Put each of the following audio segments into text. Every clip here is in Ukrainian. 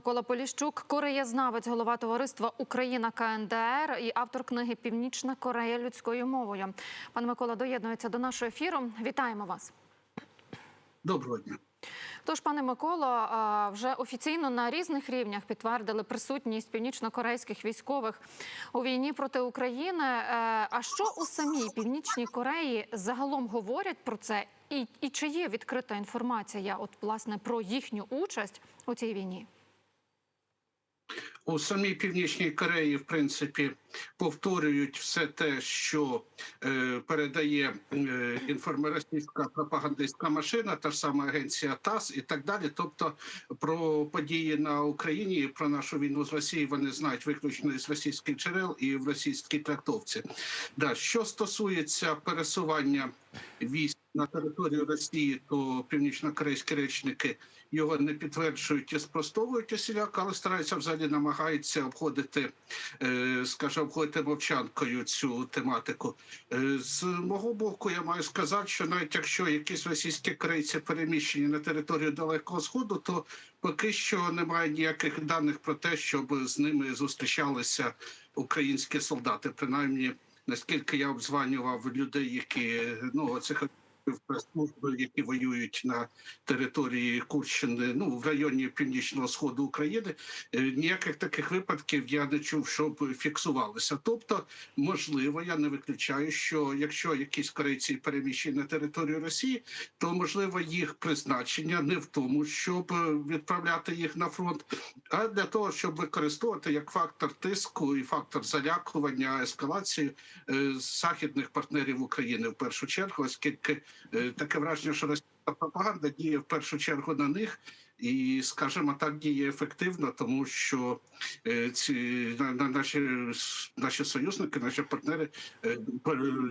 Микола Поліщук, кореєзнавець, голова товариства Україна КНДР і автор книги Північна Корея людською мовою. Пане Микола доєднується до нашого ефіру. Вітаємо вас. Доброго дня. Тож, пане Миколо, вже офіційно на різних рівнях підтвердили присутність північно-корейських військових у війні проти України. Е, А що у самій північній Кореї загалом говорять про це? І, і чи є відкрита інформація, от власне про їхню участь у цій війні? У самій північній Кореї, в принципі, повторюють все те, що е, передає е, інформаційська пропагандистська машина, та ж сама агенція ТАСС і так далі. Тобто про події на Україні, про нашу війну з Росією вони знають виключно із російських джерел і в російській трактовці. Да, що стосується пересування військ на територію Росії, то північно-корейські речники його не підтверджують і спростовують усіляко, але стараються взагалі намагаються обходити, е, скажімо, обходити мовчанкою цю тематику. Е, З мого боку, я маю сказати, що навіть якщо якісь російські корейці переміщені на територію Далекого Сходу, то поки що немає ніяких даних про те, щоб з ними зустрічалися українські солдати. Принаймні, наскільки я обзванював людей, які ну цих прес-служби, які воюють на території Курщини, ну в районі північного сходу України, е, ніяких таких випадків я не чув, щоб фіксувалися. Тобто, можливо, я не виключаю, що якщо якісь корейці переміщені на територію Росії, то можливо їх призначення не в тому, щоб е, відправляти їх на фронт, а для того, щоб використовувати як фактор тиску і фактор залякування, ескалації е, західних партнерів України в першу чергу, оскільки таке враження, що російська пропаганда діє в першу чергу на них. І, скажімо так, діє ефективно, тому що е, ці на, на наші наші союзники, наші партнери е,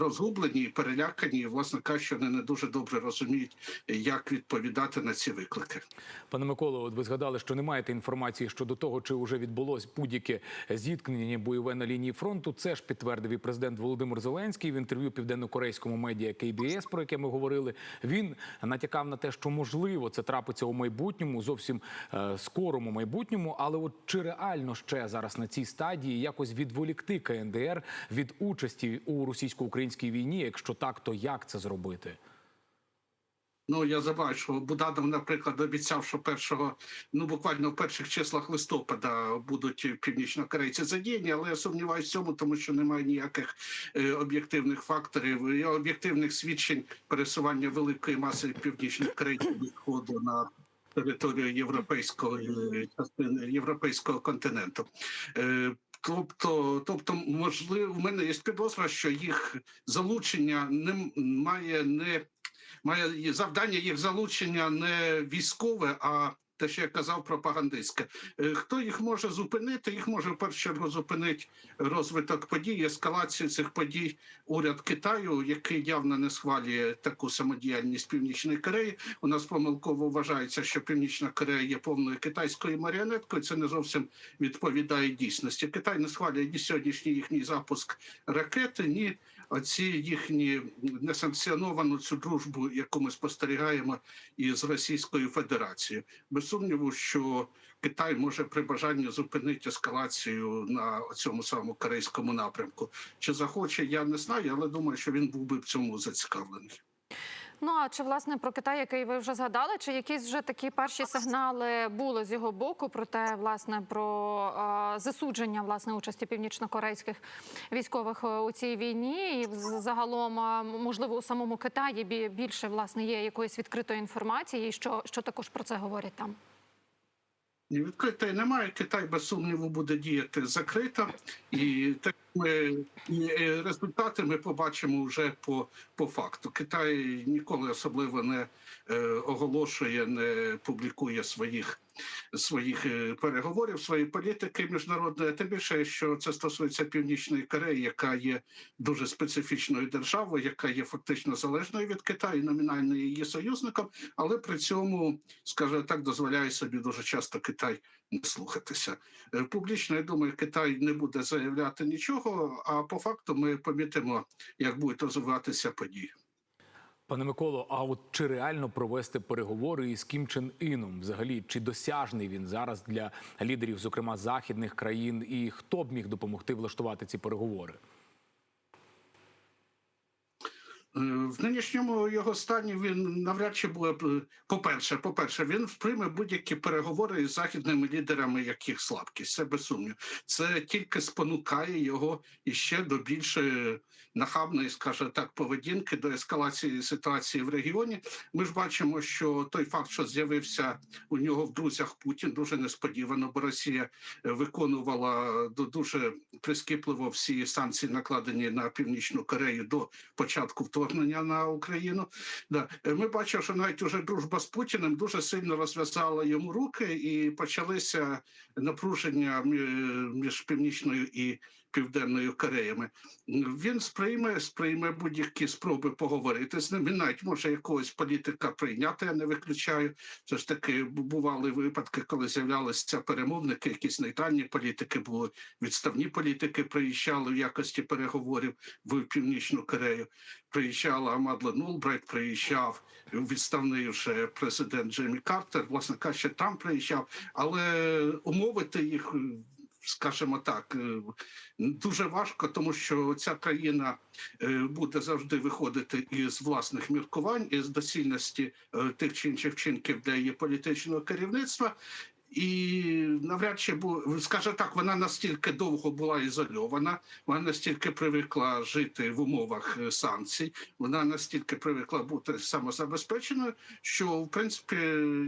розгублені перелякані, і, власне кажучи, вони не дуже добре розуміють, як відповідати на ці виклики. Пане Миколо, от ви згадали, що не маєте інформації щодо того, чи вже відбулось будь-яке зіткнення бойове на лінії фронту. Це ж підтвердив і президент Володимир Зеленський в інтерв'ю південно-корейському медіа KBS, про яке ми говорили. Він натякав на те, що можливо це трапиться у майбутньому, зовсім е, скорому майбутньому. Але от чи реально ще зараз на цій стадії якось відволікти КНДР від участі у російсько-українській війні? Якщо так, то як це зробити? Ну я забачу, Буданов, наприклад, обіцяв, що першого, ну буквально в перших числах листопада будуть північнокорейці задіяні, але я сумніваюся в цьому, тому що немає ніяких е, об'єктивних факторів і об'єктивних свідчень пересування великої маси північних корейців від на територію європейського е, частини європейського континенту. Е, Тобто, тобто, можливо, в мене є підозра, що їх залучення не має не має завдання їх залучення не військове, а те, що я казав, пропагандистське. Е, Хто їх може зупинити? Їх може в першу чергу зупинити розвиток подій, ескалацію цих подій. Уряд Китаю, який явно не схвалює таку самодіяльність Північної Кореї. У нас помилково вважається, що Північна Корея є повною китайською маріонеткою. Це не зовсім відповідає дійсності. Китай не схвалює ні сьогоднішній їхній запуск ракети, ні оці їхні несанкціоновану цю дружбу, яку ми спостерігаємо із Російською Федерацією. Без сумніву, що Китай може при бажанні зупинити ескалацію на цьому самому корейському напрямку. Чи захоче, я не знаю, але думаю, що він був би в цьому зацікавлений. Ну а чи власне про Китай, який ви вже згадали, чи якісь вже такі перші сигнали були з його боку про те, власне, про е, засудження власне участі північно-корейських військових е, у цій війні, і загалом, можливо, у самому Китаї більше власне є якоїсь відкритої інформації, що, що також про це говорять там. Відкритої немає. Китай без сумніву буде діяти закрито, і так і результати ми побачимо вже по, по факту. Китай ніколи особливо не е, оголошує, не публікує своїх своїх е, переговорів, своєї політики міжнародної. Тим більше, що це стосується північної Кореї, яка є дуже специфічною державою, яка є фактично залежною від Китаю, номінально її союзником, але при цьому, скажімо так, дозволяє собі дуже часто Китай не слухатися. Е, Публічно, я думаю, Китай не буде заявляти нічого. А по факту ми помітимо, як будуть розвиватися події. Пане Миколо, а от чи реально провести переговори із Кім Чен Іном? Взагалі, чи досяжний він зараз для лідерів, зокрема західних країн, і хто б міг допомогти влаштувати ці переговори? Е, В нинішньому його стані він навряд чи буде. По-перше, по-перше, він прийме будь-які переговори із західними лідерами, яких слабкість. Це без сумнів. Це тільки спонукає його іще до більшої нахабної, скажімо так, поведінки до ескалації ситуації в регіоні. Ми ж бачимо, що той факт, що з'явився у нього в друзях Путін, дуже несподівано, бо Росія е, виконувала ду- дуже прискіпливо всі санкції, накладені на північну Корею до початку вторгнення на Україну. Да. Е, Ми бачимо, що навіть уже дружба з Путіним дуже сильно розв'язала йому руки, і почалися напруження між північною і південною Кореями. Він сприйме, сприйме будь-які спроби поговорити з ним. Він навіть може якогось політика прийняти. Я не виключаю. Це ж таки бували випадки, коли з'являлися перемовники, якісь нейтральні політики були, відставні політики приїжджали в якості переговорів в Північну Корею. Приїжджала Мадлен Улбрайт, приїжджав відставний вже президент Джеймі Картер. Власне кажучи, там приїжджав, але умовити їх. Скажімо так, е, дуже важко, тому що ця країна е, буде завжди виходити із власних міркувань, із доцільності е, тих чи інших вчинків для її політичного керівництва. І навряд чи бу скаже так, вона настільки довго була ізольована, вона настільки привикла жити в умовах е, санкцій, вона настільки привикла бути самозабезпеченою, що в принципі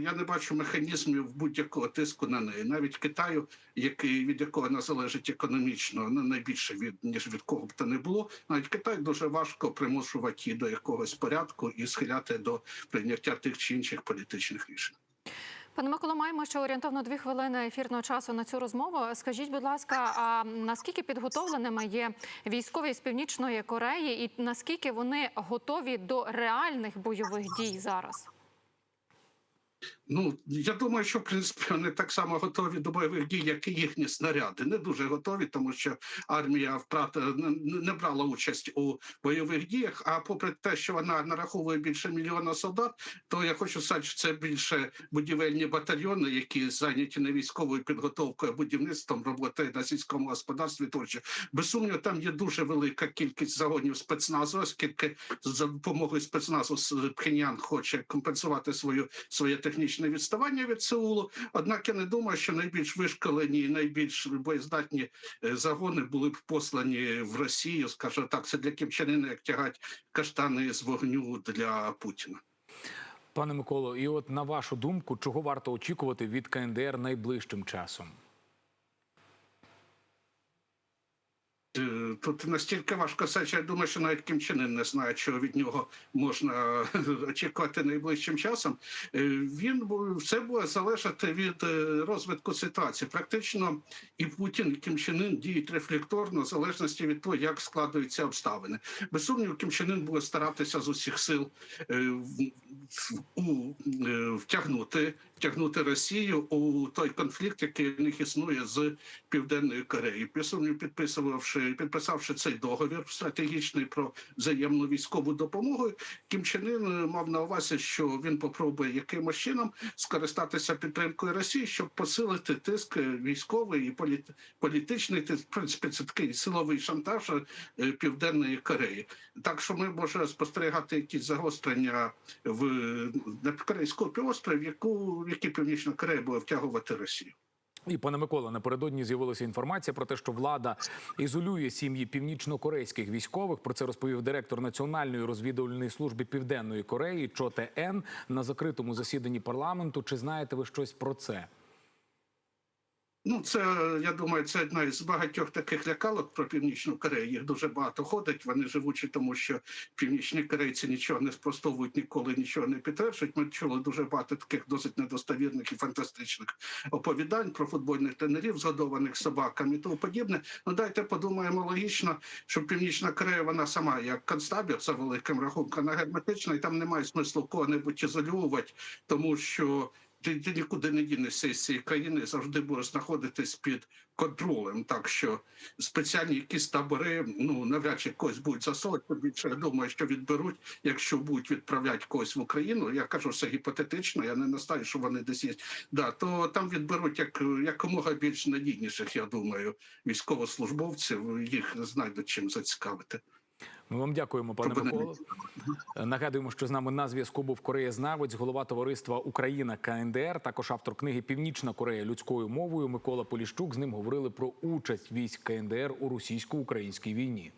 я не бачу механізмів будь-якого тиску на неї, навіть Китаю, який від якого вона залежить економічно, не найбільше від ніж від кого б то не було. Навіть Китай дуже важко примушувати до якогось порядку і схиляти до прийняття тих чи інших політичних рішень. Пане Миколо, маємо ще орієнтовно дві хвилини ефірного часу на цю розмову. Скажіть, будь ласка, а наскільки підготовленими є військові з північної Кореї, і наскільки вони готові до реальних бойових дій зараз? Ну я думаю, що в принципі вони так само готові до бойових дій, як і їхні снаряди. Не дуже готові, тому що армія втрата не, брала участь у бойових діях. А попри те, що вона нараховує більше мільйона солдат, то я хочу сказати, що це більше будівельні батальйони, які зайняті не військовою підготовкою, а будівництвом роботи на сільському господарстві. Тощо без сумніву, там є дуже велика кількість загонів спецназу, оскільки за допомогою спецназу Пхеньян хоче компенсувати свою своє технічне відставання від Сеулу. Однак я не думаю, що найбільш вишколені і найбільш боєздатні е, загони були б послані в Росію. Скажу так, це для кімчанина, як тягать каштани з вогню для Путіна. Пане Миколо, і от на вашу думку, чого варто очікувати від КНДР найближчим часом? Е, Тут настільки важко сказати, що я думаю, що навіть Кім Чен Ын не знає, чого від нього можна очікувати найближчим часом. Е, Він бу- все буде залежати від е, розвитку ситуації. Практично і Путін, і Кім Чен Ын діють рефлекторно, в залежності від того, як складуються обставини. Без сумніву, Кім Чен Ын буде старатися з усіх сил е, в- в- у, е, втягнути, втягнути Росію у той конфлікт, який в них існує з Південною Кореєю. Без сумніву, підписувавши підписавши цей договір стратегічний про взаємну військову допомогу, Кім Чен Ын мав на увазі, що він попробує якимось чином скористатися підтримкою Росії, щоб посилити тиск військовий і політ, політичний тиск. В принципі, це такий силовий шантаж е, Південної Кореї. Так що ми можемо спостерігати якісь загострення в на Корейському півострові, яку в які Північна Корея буде втягувати Росію. І пане Микола, напередодні з'явилася інформація про те, що влада ізолює сім'ї північно-корейських військових. Про це розповів директор Національної розвідувальної служби Південної Кореї Чо Те на закритому засіданні парламенту. Чи знаєте ви щось про це? Ну, це я думаю, це одна із багатьох таких лякалок про північну Корею. Їх дуже багато ходить. Вони живучі, тому що північні корейці нічого не спростовують, ніколи нічого не підтверджують. Ми чули дуже багато таких досить недостовірних і фантастичних оповідань про футбольних тренерів, згодованих собаками і тому подібне. Ну дайте подумаємо логічно, що Північна Корея вона сама як концтабір за великим рахунком вона герметична, і там немає смислу кого-небудь ізолювати, тому що ти, ти нікуди не дінешся з цієї країни, завжди будеш знаходитись під контролем. Так що спеціальні якісь табори, ну навряд чи когось будуть засовувати. Більше я думаю, що відберуть, якщо будуть відправляти когось в Україну. Я кажу, це гіпотетично. Я не настаю, що вони десь є. Да, то там відберуть як якомога більш надійніших, я думаю, військовослужбовців. Їх знайдуть чим зацікавити. Ми вам дякуємо, пане Миколо. Нагадуємо, що з нами на зв'язку був кореєзнавець, голова товариства Україна КНДР, також автор книги Північна Корея людською мовою Микола Поліщук. З ним говорили про участь військ КНДР у російсько-українській війні.